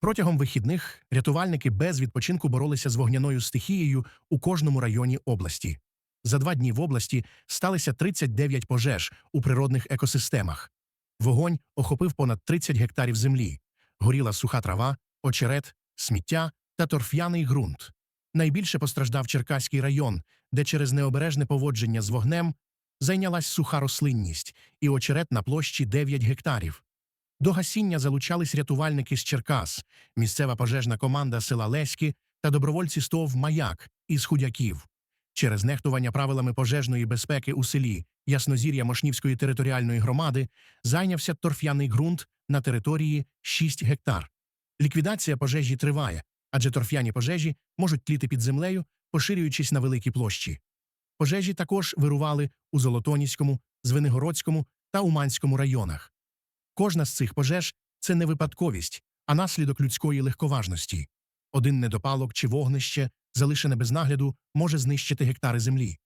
Протягом вихідних рятувальники без відпочинку боролися з вогняною стихією у кожному районі області. За два дні в області сталися 39 пожеж у природних екосистемах. Вогонь охопив понад 30 гектарів землі, горіла суха трава, очерет, сміття та торф'яний ґрунт. Найбільше постраждав Черкаський район, де через необережне поводження з вогнем зайнялась суха рослинність і очерет на площі 9 гектарів. До гасіння залучались рятувальники з Черкас, місцева пожежна команда села Леськи та добровольці СТОВ «Маяк» із Худяків. Через нехтування правилами пожежної безпеки у селі Яснозір'я Мошнівської територіальної громади зайнявся торф'яний ґрунт на території 6 гектар. Ліквідація пожежі триває, адже торф'яні пожежі можуть тліти під землею, поширюючись на великі площі. Пожежі також вирували у Золотоніському, Звенигородському та Уманському районах. Кожна з цих пожеж це не випадковість, а наслідок людської легковажності. Один недопалок чи вогнище, залишене без нагляду, може знищити гектари землі.